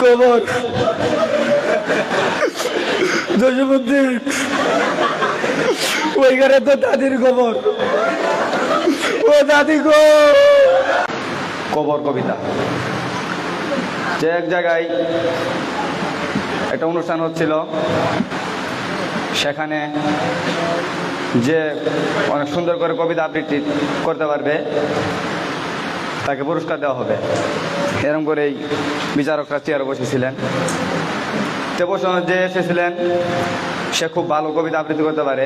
কবর। জসীমুদ্দিন ওইখানে তো দাদির কবর। ও দাদি গো। কবর কবিতা। যে এক জায়গায় একটা অনুষ্ঠান হচ্ছিল, সেখানে যে অনেক সুন্দর করে কবিতা আবৃত্তি করতে পারবে তাকে পুরস্কার দেওয়া হবে। এরকম করেই বিচারকরা চেয়ারে বসেছিলেন। তে বসে যে এসেছিলেন সে খুব ভালো কবিতা আবৃত্তি করতে পারে।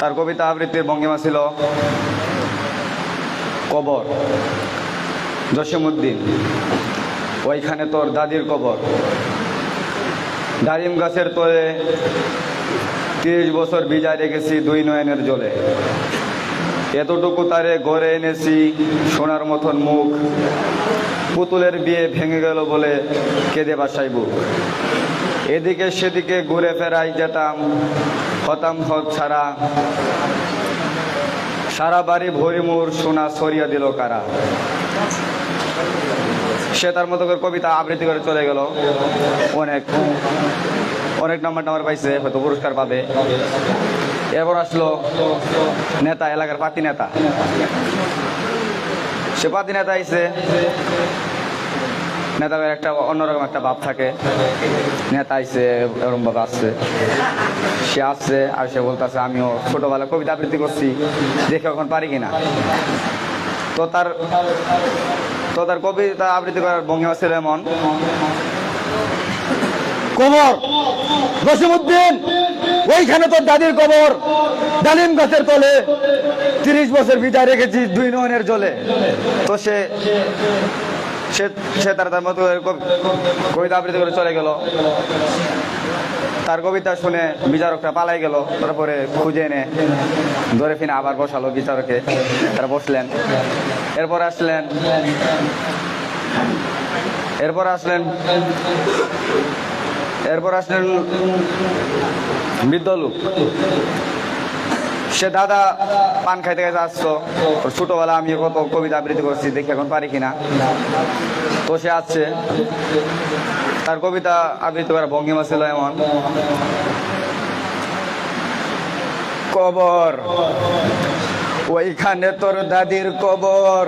তার কবিতা আবৃত্তির ভঙ্গিমা ছিল কবর জসিমুদ্দিন ওইখানে তোর দাদির কবর। ডালিম গাছের তলে তিরিশ বছর বিজা রেখেছি দুই নয়নের জলে। এতটুকু তারে গড়ে এনেছি সোনার মতন মুখ। পুতুলের বিয়ে ভেঙে গেল বলে কেঁদে বাসাই বুক এদিকে সেদিকে ঘুরে ফেরাই যেতাম, হতাম হত ছাড়া। সারা বাড়ি ভরি মোর সোনা সরিয়া দিল কারা। সে তার মতো করে কবিতা আবৃত্তি করে চলে গেল। অনেক অনেক নাম্বার নাম্বার পাইছে, হয়তো পুরস্কার পাবে। এরপর আসলো নেতা, এলাকার পাতি নেতা। সে পাতি নেতা আইছে। নেতার একটা অন্যরকম একটা ভাব থাকে। নেতা আইছে, এরকম ভাবে আসছে সে আসছে আর সে বলতেছে, আমিও ছোটবেলা কবিতা আবৃত্তি করছি, দেখে এখন পারি কিনা। তো তার তো তার কবিতা আবৃত্তি করার ভঙ্গিমা ছিল এমন কবর জসীমুদ্দিন ওইখানে তোর দাদির কবর, ডালিম গাছের তলে। তিরিশ বছর বিদায় রেখেছি দুই নয়নের জলে। তো সে সে তার তার মতো কবিতা আবৃত্তি করে চলে গেল। তার কবিতা শুনে বিচারকটা পালাই গেল, তারপরে খুঁজে এনে ধরে ফিনে আবার বসালো বিচারকে। তারা বসলেন। এরপর আসলেন এরপর আসলেন এরপর আসলেন বৃদ্ধ লোক। সে দাদা পান খাইতে খাইতে ওর ছোটবেলা আমি কত কবিতা আবৃত্তি করছি, দেখি এখন পারি কিনা। তো সে আসছে। তার কবিতা আবৃত্তি করার ভঙ্গিমা ছিল এমন। কবর, ওইখানে তোর দাদির কবর।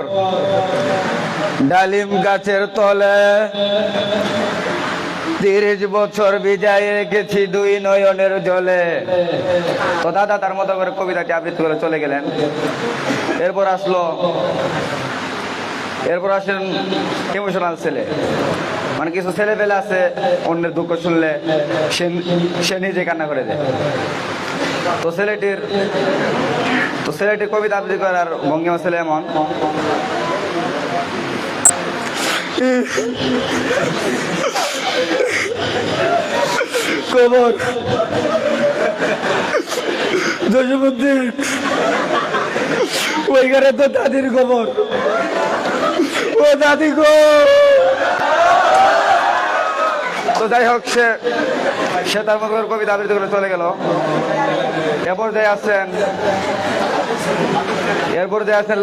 ডালিম গাছের তলে তিরিশ বছর বিজয় রেখেছি দুই নয়নের জলে। তো দাদা, তার মতো করে কবিতাটি আবৃত্তি করে চলে গেলেন। এরপর আসলো, এরপর আসেন ইমোশনাল ছেলে? মানে কিছু ছেলে পেলে আছে, অন্যের দুঃখ শুনলে সে সে নিজে কান্না করে দেয়। তো ছেলেটির তো ছেলেটির কবিতা আবৃত্তি করার ভঙ্গিমা ছেলে এমন কবর। জসীমুদ্দিন ওইখানে তো দাদির কবর। ও দাদি গো। তো যাই হোক, সে সে তার মতো কবিতা আবৃত্তি করে চলে গেল। এরপর যে আসছেন এরপর যে আছেন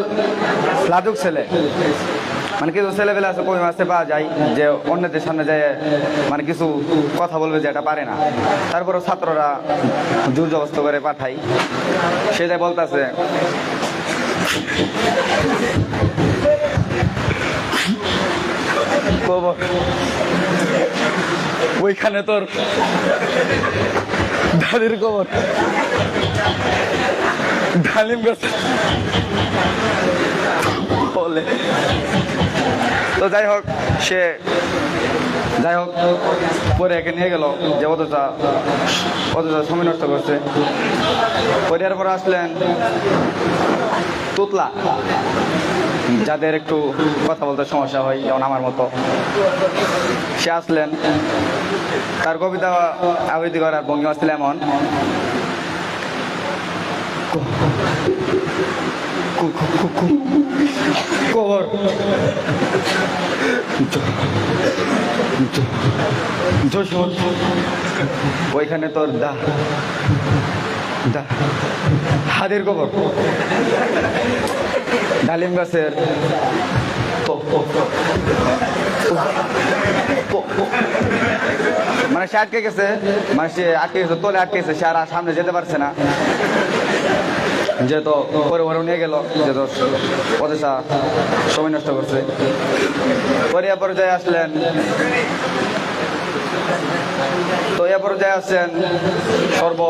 লাজুক ছেলে। মানে কিছু ছেলেবেলা আছে কবি মাসে পাওয়া যায় যে অন্যদের সামনে যায় মানে কিছু কথা বলবে যে এটা পারে না। তারপরে ছাত্ররা জোর জবস্ত করে পাঠাই সে যায় বলতেছে ওইখানে তোর দাদির কবর। ডালিম গাছ বলে। তো যাই হোক, সে যাই হোক, পরে একে নিয়ে গেল যে অতটা অতটা সময় নষ্ট করছে। পরিবার পর আসলেন তুতলা, যাদের একটু কথা বলতে সমস্যা হয়, যেমন আমার মতো। সে আসলেন, তার কবিতা আবৃত্তি করার ভঙ্গিমা ছিল এমন। কবর। ওইখানে তোর দা, দা- হাদির কবর। ডালিম গাছের মানে সে আটকে গেছে মানে সে আটকে গেছে, তোলে আটকে গেছে, সে আর সামনে যেতে পারছে না। যেহেতু পরে ওরা নিয়ে গেল, যেহেতু পয়সা সময় নষ্ট করছে। পরিয়া পর্যায়ে আসলেন। তো এ পর্যায়ে আসছেন সর্ব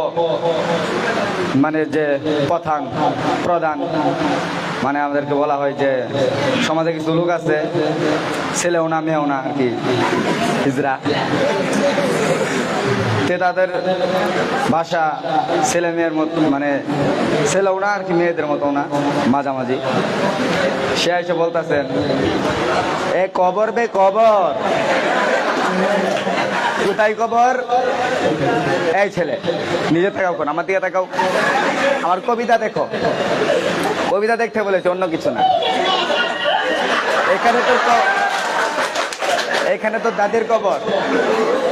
মানে যে প্রধান প্রধান মানে আমাদেরকে বলা হয় যে সমাজে কিছু লোক আছে, ছেলেও না, মেয়েও না, আর কি, হিজরা। তে তাদের ভাষা ছেলে মেয়ের মতো মানে ছেলেও না আর কি মেয়েদের মতো না মাঝামাঝি। সে এসে বলতেছেন এ কবর বে কবর। কোথায় কবর? এই ছেলে, নিজে তাকাও কোন আমার দিকে তাকাও। আমার কবিতা দেখো। কবিতা দেখতে বলেছে অন্য কিছু না। এখানে তো এখানে তো দাদির কবর।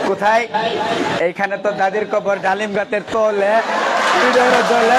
কোথায়? এইখানে তো দাদির কবর ডালিম গাতের তলে। জলে